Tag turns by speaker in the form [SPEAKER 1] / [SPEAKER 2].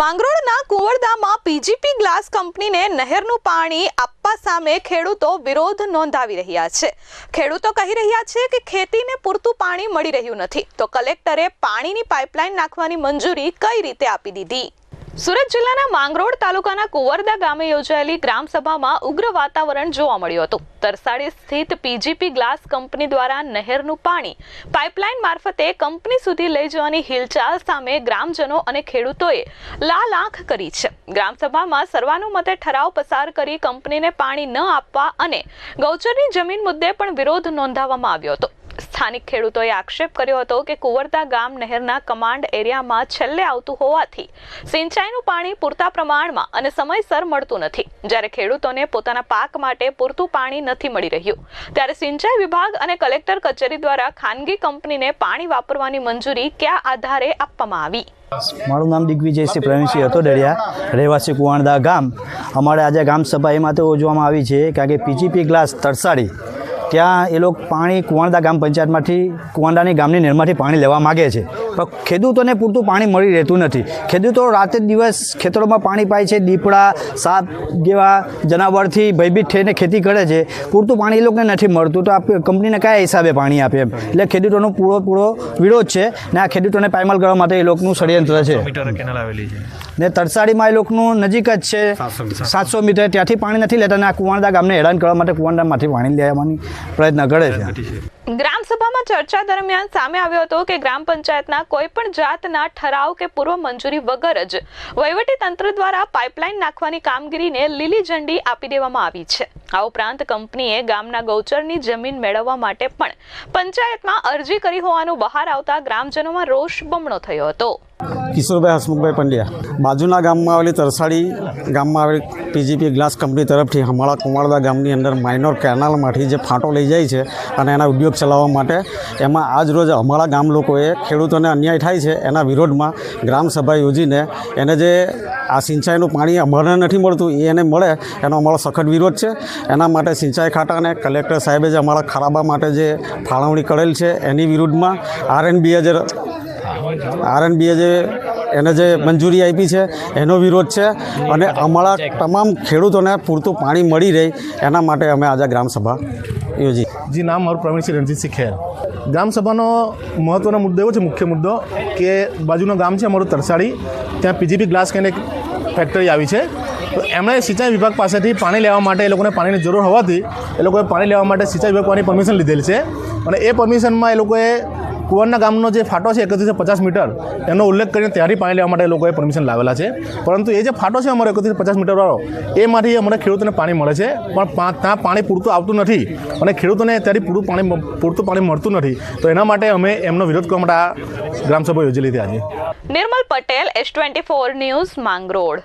[SPEAKER 1] માંગરોળના કુંવરદામાં PGP glass કંપનીને નહેરનું પાણી આપવા સામે ખેડૂતો વિરોધ નોંધાવી રહ્યા છે. ખેડૂતો કહી રહ્યા છે કે ખેતીને પૂરતું પાણી મળી રહ્યું નથી. તો કલેક્ટરે પાણીની પાઇપલાઇન નાખવાની મંજૂરી કઈ રીતે આપી દીધી? સુરત જિલ્લાના માંગરોળ તાલુકાના કુંવરદા ગામે યોજાયેલી ગ્રામ સભામાં ઉગ્ર વાતાવરણ જોવા મળ્યું હતું. તરસાડી સ્થિત પીજીપી ગ્લાસ કંપની દ્વારા નહેરનું પાણી પાઇપલાઇન મારફતે કંપની સુધી લઈ જવાની હિલચાલ સામે ગ્રામજનો અને ખેડૂતોએ લાલ આંખ કરી છે. ગ્રામસભામાં સર્વાનુમતે ઠરાવ પસાર કરી કંપનીને પાણી ન આપવા અને ગૌચરની જમીન મુદ્દે પણ વિરોધ નોંધાવવામાં આવ્યો હતો. સ્થાનિક ખેડૂતોએ આક્ષેપ કર્યો હતો કે કુંવરદા ગામ નહેરના કમાન્ડ એરિયામાં છેલ્લે આવતું હોવાથી સિંચાઈનું પાણી પૂરતા પ્રમાણમાં અને સમયસર મળતું નથી. જ્યારે ખેડૂતોને પોતાના પાક માટે પૂરતું પાણી નથી મળી રહ્યું. ત્યારે સિંચાઈ વિભાગ અને કલેક્ટર કચેરી દ્વારા ખાનગી કંપનીને પાણી વાપરવાની મંજૂરી કયા આધારે આપવામાં આવી?
[SPEAKER 2] મારું નામ દિગ્વિજયસિંહ પ્રવીણસિંહ હતો ડરિયા રહેવાસી કુવાણદા ગામ. અમારે આજે ગામ સભા એ માટે યોજવામાં આવી છે, કારણ કે પીજીપી ગ્લાસ તરસાડી ત્યાં એ લોકો પાણી કુવાંડા ગામ પંચાયતમાંથી કુવાંડાની ગામની નહેરમાંથી પાણી લેવા માગે છે. પણ ખેડૂતોને પૂરતું પાણી મળી રહેતું નથી. ખેડૂતો રાતે દિવસ ખેતરોમાં પાણી પાય છે દીપડા સાપ જેવા જનાવરથી ભયભીત થઈને ખેતી કરે છે. પૂરતું પાણી એ લોકોને નથી મળતું. તો આપ કંપનીને કયા હિસાબે પાણી આપે એમ? એટલે ખેડૂતોનો પૂરો પૂરો વિરોધ છે ને આ ખેડૂતોને પાયમાલ કરવા માટે એ લોકોનું ષડયંત્ર છે. ને તરસાડીમાં એ લોકોનું નજીક જ છે. સાતસો મીટર. ત્યાંથી પાણી નથી લેતા અને આ કુવાણદા ગામને હેરાન કરવા માટે કુવાણદામાંથી પાણી લેવાની પ્રયત્ન કરે છે.
[SPEAKER 1] ગ્રામસભામાં ચર્ચા દરમિયાન સામે આવ્યો હતો કે ગ્રામ પંચાયતના કોઈ પણ જાતના ઠરાવ કે પૂર્વ મંજૂરી વગર જ વહીવટી તંત્ર દ્વારા પાઇપલાઇન નાખવાની કામગીરીને લીલી ઝંડી આપી દેવામાં આવી છે. આ ઉપરાંત કંપનીએ ગામના ગૌચરની જમીન મેળવવા માટે પણ પંચાયતમાં અરજી કરી હોવાનું બહાર આવતા ગ્રામજનોમાં રોષ બમણો થયો હતો.
[SPEAKER 3] કિશોરભાઈ હસમુખભાઈ પંડ્યા. બાજુના ગામમાં આવેલી તરસાડી ગામમાં આવેલી પીજીપી ગ્લાસ કંપની તરફથી અમારા કુમારદા ગામની અંદર માઇનોર કેનાલમાંથી જે ફાંટો લઈ જાય છે અને એના ઉદ્યોગ ચલાવવા માટે એમાં આજ રોજ અમારા ગામ લોકોએ ખેડૂતોને અન્યાય થાય છે એના વિરોધમાં ગ્રામસભા યોજીને એને જે આ સિંચાઈનું પાણી અમારે નથી મળતું, એ એને મળે એનો અમારો સખત વિરોધ છે. એના માટે સિંચાઈ ખાતાને કલેક્ટર સાહેબે જે અમારા ખરાબા માટે જે ફાળવણી કરેલ છે એની વિરુદ્ધમાં આરએનબીએ જે આરએનબીએ જે, એને જે મંજૂરી આપી છે, એનો વિરોધ છે. અને અમારા તમામ ખેડૂતોને પૂરતું પાણી મળી રહે એના માટે અમે આજે ગ્રામસભા યોજી.
[SPEAKER 4] જી, નામ મારું પ્રવીણસિંહ રણજીતસિંહ ખેર. ગ્રામસભાનો મહત્ત્વનો મુદ્દો એવો છે, મુખ્ય મુદ્દો, કે બાજુનું ગામ છે અમારું તરસાડી ત્યાં પીજીપી ગ્લાસ કરીને ફેક્ટરી આવી છે. તો એમણે સિંચાઈ વિભાગ પાસેથી પાણી લેવા માટે એ લોકોને પાણીની જરૂર હોવાથી એ લોકોએ પાણી લેવા માટે સિંચાઈ વિભાગ પાણી પરમિશન લીધેલી છે. અને એ પરમિશનમાં એ લોકોએ કુંવરના ગામનો જે ફાટો છે એકત્રીસો પચાસ મીટર, એનો ઉલ્લેખ કરીને ત્યાંથી પાણી લેવા માટે લોકોએ પરમિશન લાવેલા છે. પરંતુ એ જે ફાટો છે અમારો એકત્રીસો પચાસ મીટરવાળો એમાંથી અમારે ખેડૂતોને પાણી મળે છે, પણ ત્યાં પાણી પૂરતું આવતું નથી અને ખેડૂતોને ત્યાંથી પૂરું પાણી પૂરતું પાણી મળતું નથી. તો એના માટે અમે એમનો વિરોધ કરવા માટે આ ગ્રામસભા યોજી લીધી આજે.
[SPEAKER 1] Nirmal Patel S twenty four news Mangrol.